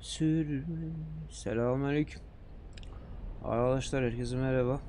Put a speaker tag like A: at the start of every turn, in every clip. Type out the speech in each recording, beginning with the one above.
A: Sür. Selamünaleyküm. Arkadaşlar herkese merhaba.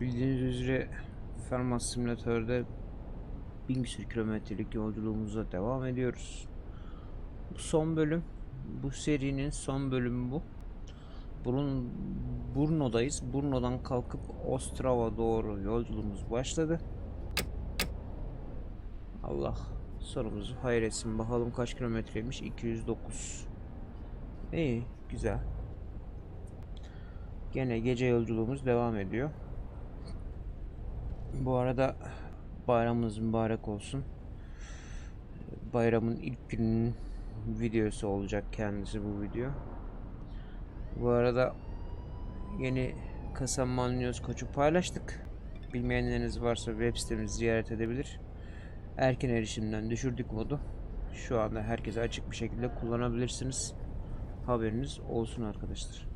A: Bildiğiniz üzere Farmers Simülatör'de bin küsur kilometrelik yolculuğumuza devam ediyoruz. Bu son bölüm. Bu serinin son bölümü bu. Burun, Brno'dayız. Brno'dan kalkıp Ostrava doğru yolculuğumuz başladı. Allah sonumuzu hayretsin. Bakalım kaç kilometreymiş? 209. İyi, güzel. Gene gece yolculuğumuz devam ediyor. Bu arada bayramınız mübarek olsun. Bayramın ilk gününün videosu olacak kendisi bu video. Bu arada yeni Kasaman News Koç'u paylaştık. Bilmeyenleriniz varsa web sitemizi ziyaret edebilir. Erken erişimden düşürdük modu. Şu anda herkese açık bir şekilde kullanabilirsiniz. Haberiniz olsun arkadaşlar.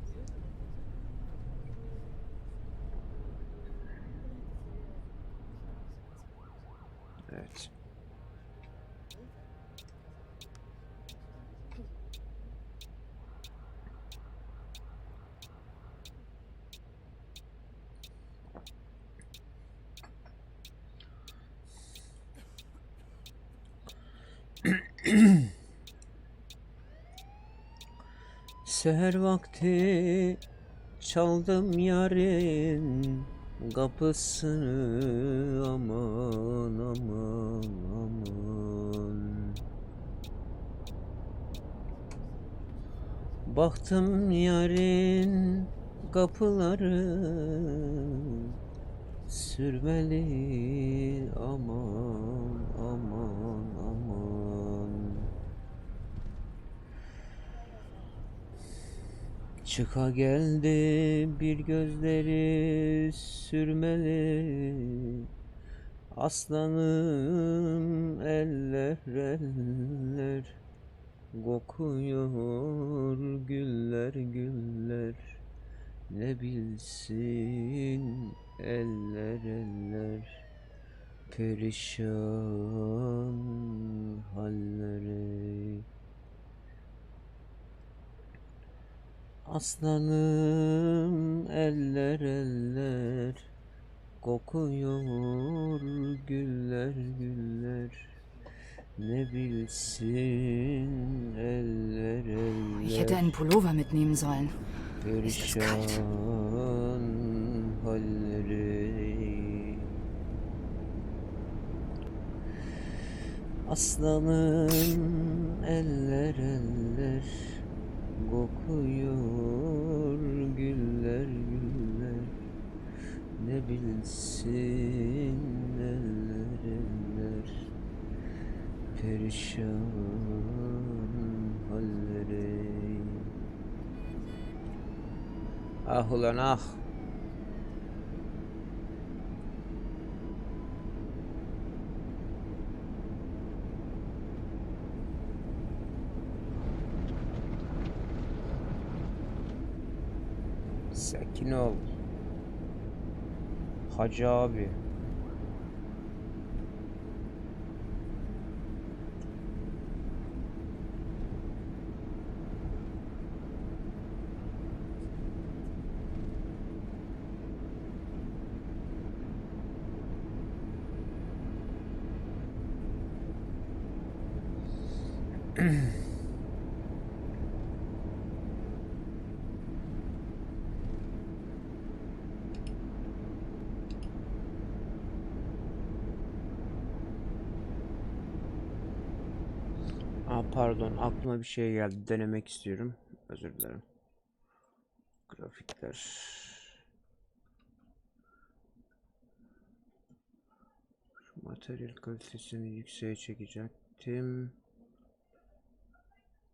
A: Evet. Seher vakti çaldım yarın kapısını. Aman aman aman. Baktım yarın kapıları sürmeli aman Çıka geldi bir gözleri sürmeli. Aslanım eller eller. Kokuyor güller güller. Ne bilsin eller eller. Perişan halleri Aslanım eller eller. Kokuyor güller güller. Ne bilsin eller
B: Ich hätte
A: eller
B: einen Pullover mitnehmen sollen.
A: Perişan
B: kalt.
A: halleri. Aslanım eller eller Kokuyor güller güller. Ne bilsin eller eller Perişan halleri. Ah ulan ah Sakin ol. Hacı abi. Aa, pardon aklıma bir şey geldi denemek istiyorum. Özür dilerim. Grafikler. Şu materyal kalitesini yükseğe çekecektim.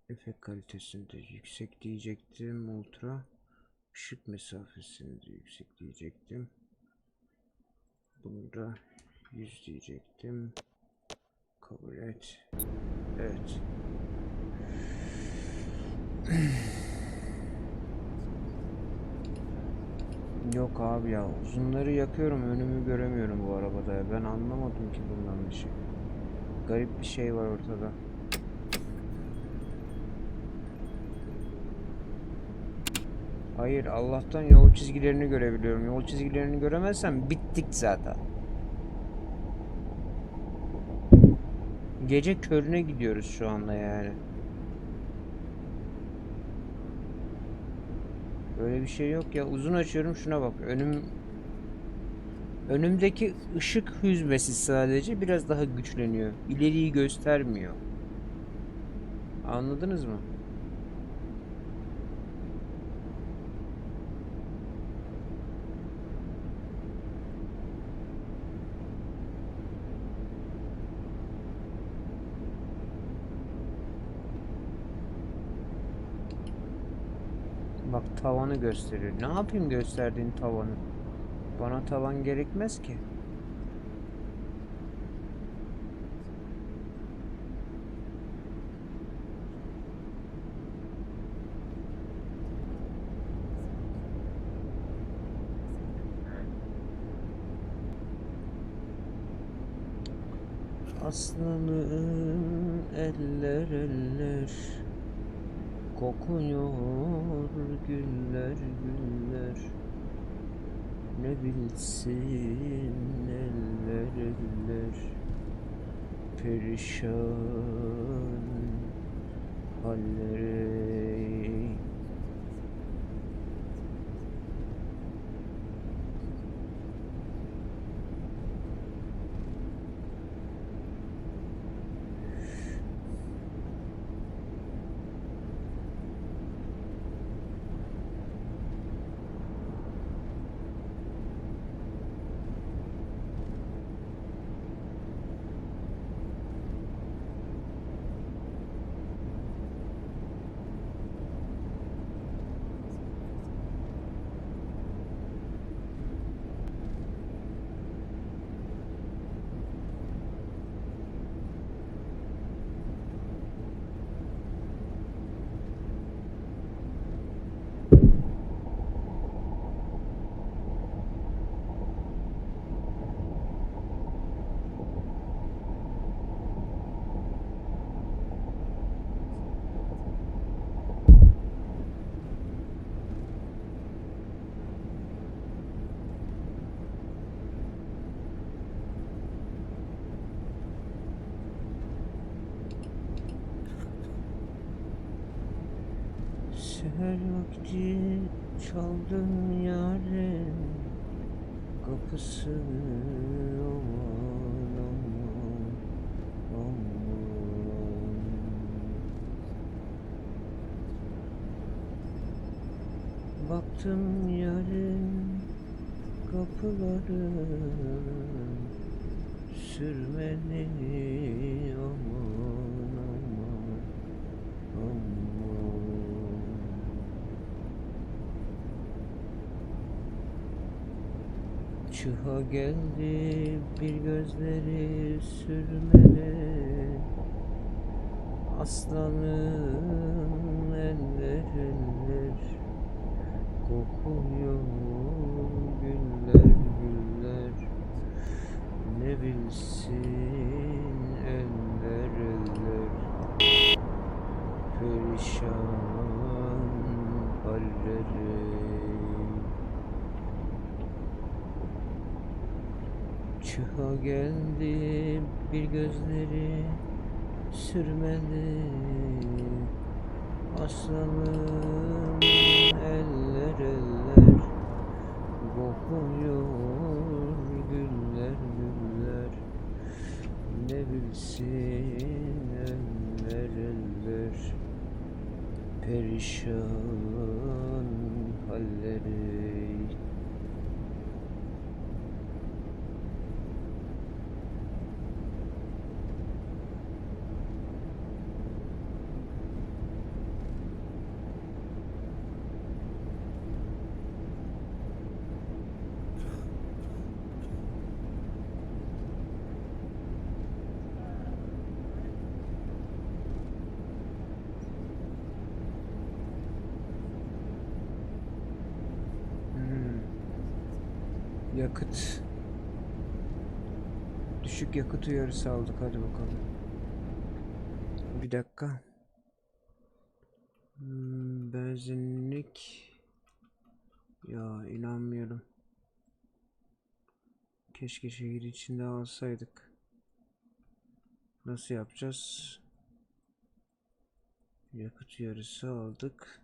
A: Efekt kalitesini de yüksek diyecektim. Ultra. Işık mesafesini de yüksek diyecektim. Bunu da 100 diyecektim. Kabul et. Evet. Yok abi ya uzunları yakıyorum önümü göremiyorum bu arabada ya. Ben anlamadım ki bundan bir şey. Garip bir şey var ortada. Hayır Allah'tan yol çizgilerini görebiliyorum. Yol çizgilerini göremezsem bittik zaten. Gece körüne gidiyoruz şu anda yani. Böyle bir şey yok ya. Uzun açıyorum şuna bak. Önüm önümdeki ışık hüzmesi sadece biraz daha güçleniyor. İleriyi göstermiyor. Anladınız mı? Bak tavanı gösteriyor. Ne yapayım gösterdiğin tavanı? Bana tavan gerekmez ki. Aslanım eller eller Kokuyor güller güller Ne bilsin eller eller Perişan halleri Seher vakti çaldım yarın kapısını aman aman aman. Baktım yarın kapıları sürmeni aman aman aman Çıha geldi bir gözleri sürmeli Aslanım eller eller Kokuyor güller güller. Ne bilsin eller eller. Perişan halleri Çıha geldi bir gözleri sürmeli Aslanım eller eller Kokuyor güller güller Ne bilsin eller eller Perişan halleri Hmm. Yakıt. Düşük yakıt uyarısı aldık. Hadi bakalım. Bir dakika. Hmm, benzinlik. Ya inanmıyorum. Keşke şehir içinde alsaydık. Nasıl yapacağız? Yakıt yarısı aldık.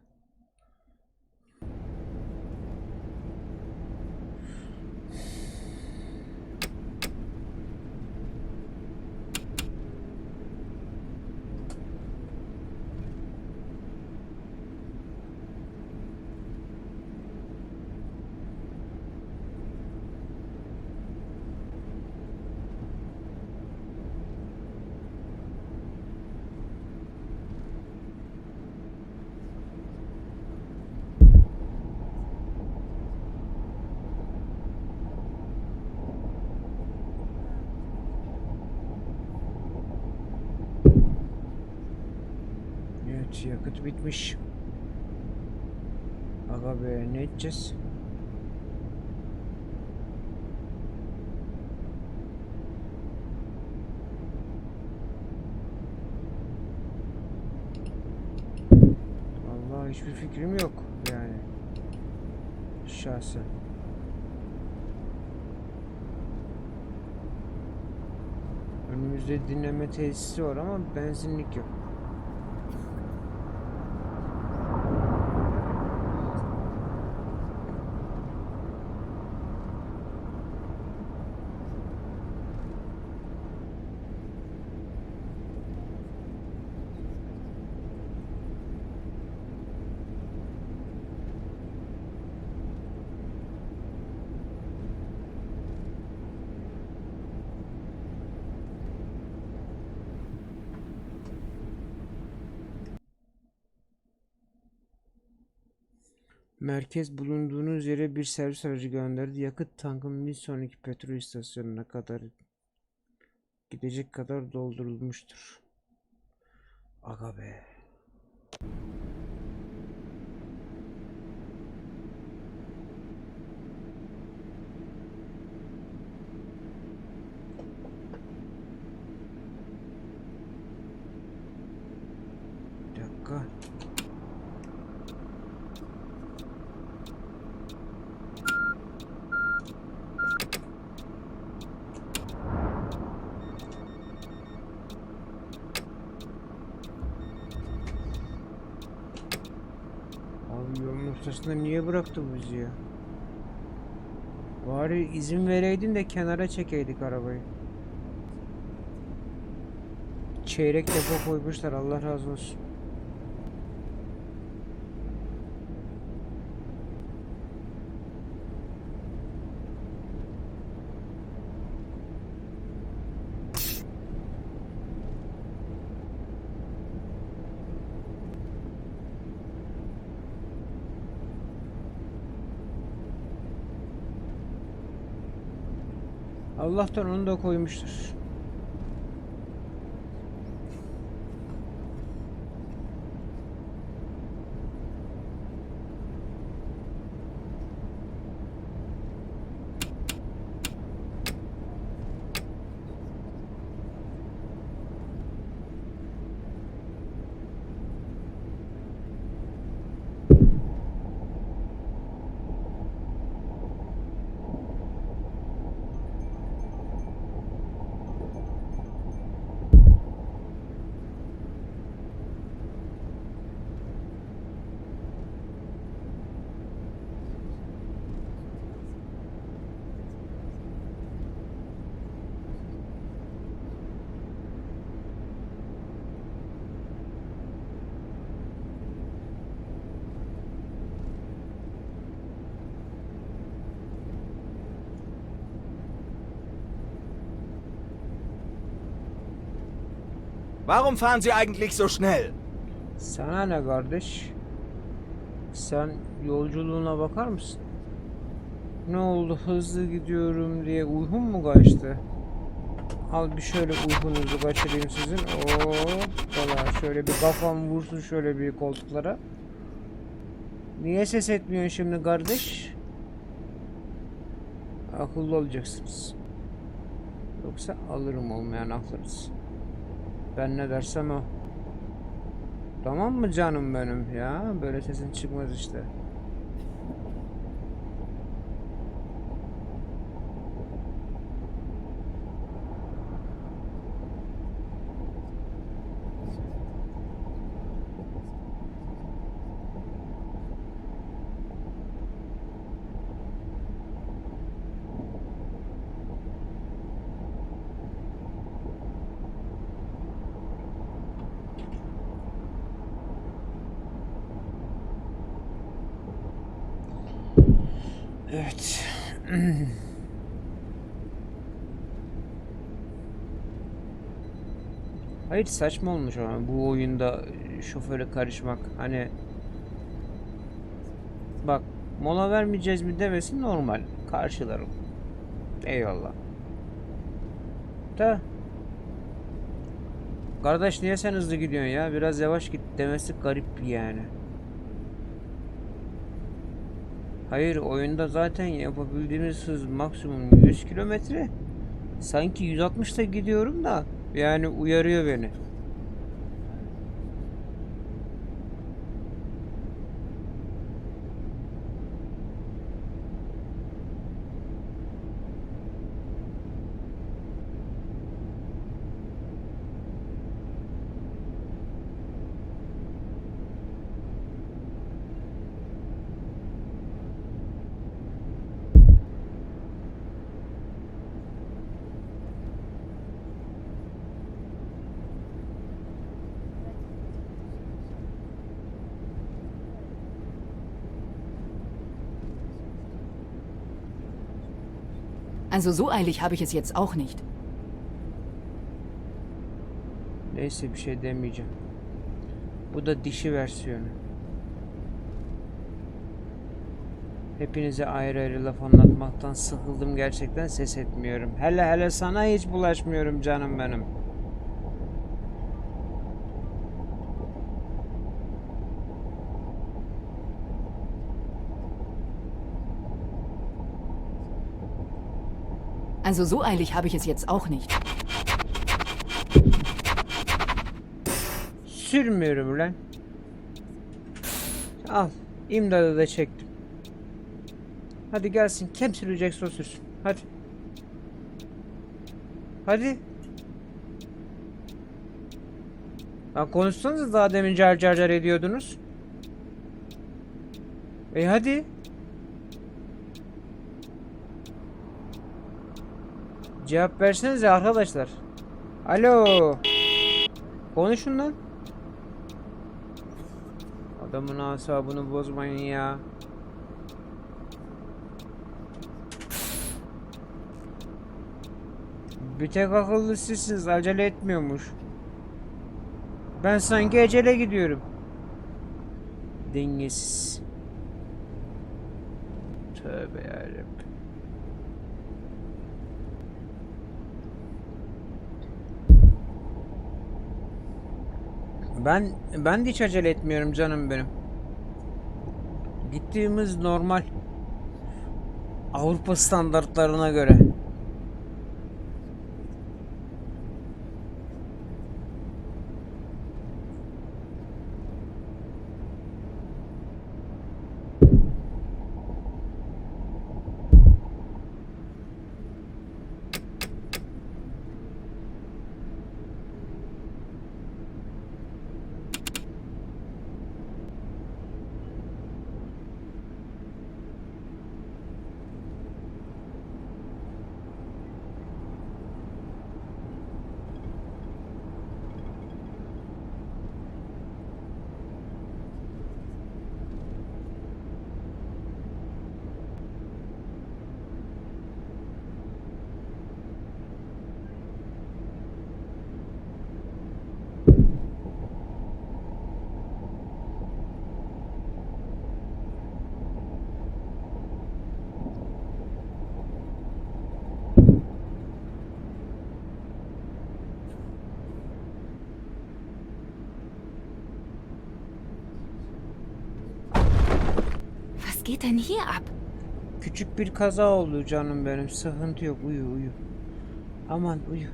A: Evet yakıt bitmiş. Aga be ne edeceğiz? Vallahi hiçbir fikrim yok yani. Şahsen. Önümüzde dinleme tesisi var ama benzinlik yok. Merkez bulunduğunuz yere bir servis aracı gönderdi. Yakıt tankın bir sonraki petrol istasyonuna kadar gidecek kadar doldurulmuştur. Aga be. Bir dakika. Abi ortasında niye bıraktı bu bizi ya? Bari izin vereydin de kenara çekeydik arabayı. Çeyrek depo koymuşlar Allah razı olsun. Allah'tan onu da koymuştur.
C: Warum fahren Sie eigentlich so schnell?
A: Sana ne kardeş? Sen yolculuğuna bakar mısın? Ne oldu hızlı gidiyorum diye uygun mu kaçtı? Al bir şöyle uykunuzu kaçırayım sizin. Hoppala şöyle bir kafam vursun şöyle bir koltuklara. Niye ses etmiyorsun şimdi kardeş? Akıllı olacaksınız. Yoksa alırım olmayan aklınız. Ben ne dersem o. Tamam mı canım benim ya? Böyle sesin çıkmaz işte. Evet. Hayır saçma olmuş ama bu oyunda şoföre karışmak. Hani bak mola vermeyeceğiz mi demesi normal. Karşılarım. Eyvallah. Da Kardeş niye sen hızlı gidiyorsun ya? Biraz yavaş git demesi garip yani. Hayır oyunda zaten yapabildiğimiz hız maksimum 100 kilometre. Sanki 160'ta gidiyorum da yani uyarıyor beni.
B: Also so eilig habe ich es jetzt auch nicht.
A: Neyse bir şey demeyeceğim. Bu da dişi versiyonu. Hepinize ayrı ayrı laf anlatmaktan sıkıldım gerçekten ses etmiyorum. Hele hele sana hiç bulaşmıyorum canım benim.
B: Also so eilig habe ich es jetzt auch nicht.
A: Sürmüyorum lan. Al. İmdadı da çektim. Hadi gelsin. Kim sürecekse o sürsün. Hadi. Hadi. Lan konuşsanız daha demin car car car ediyordunuz. E hadi. Cevap versenize arkadaşlar. Alo. Konuşun lan. Adamın asabını bozmayın ya. Bir tek akıllı sizsiniz. Acele etmiyormuş. Ben sanki ecele gidiyorum. Dengesiz. Tövbe yarabbim. Ben ben de hiç acele etmiyorum canım benim. Gittiğimiz normal. Avrupa standartlarına göre.
B: Geht denn hier ab?
A: Küçük bir kaza oldu canım benim. Sıkıntı yok. Uyu uyu. Aman uyu.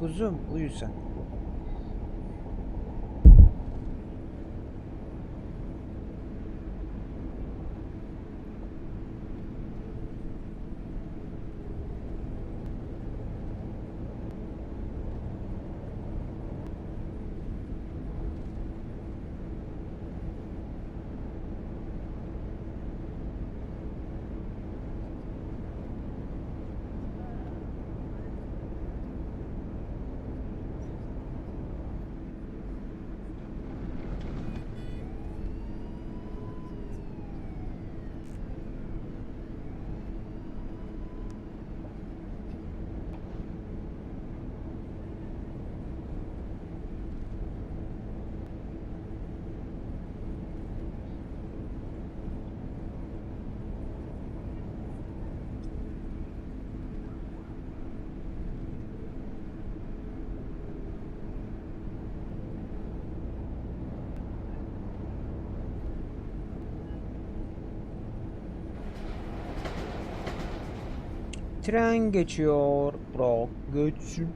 A: Kuzum uyu sen. tren geçiyor. Bırak geçsin.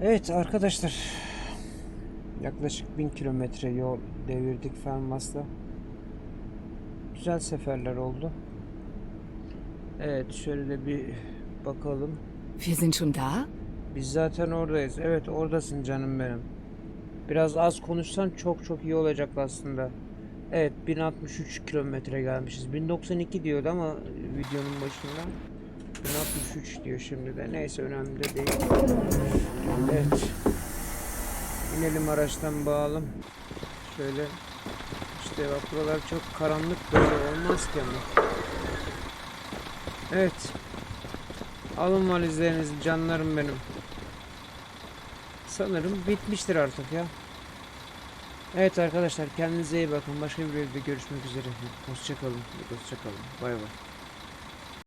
A: Evet arkadaşlar. Yaklaşık 1000 kilometre yol devirdik Fenmas'la. Güzel seferler oldu. Evet şöyle bir bakalım.
B: Wir sind schon da?
A: Biz zaten oradayız. Evet oradasın canım benim. Biraz az konuşsan çok çok iyi olacak aslında. Evet 1063 kilometre gelmişiz. 1092 diyordu ama videonun başında. 1063 diyor şimdi de. Neyse önemli de değil. Evet. İnelim araçtan bağalım. Şöyle. İşte bak buralar çok karanlık böyle olmaz ki ama. Evet. Alın valizlerinizi canlarım benim. Sanırım bitmiştir artık ya. Evet arkadaşlar kendinize iyi bakın. Başka bir videoda görüşmek üzere. Hoşçakalın. Hoşçakalın. Bay bay.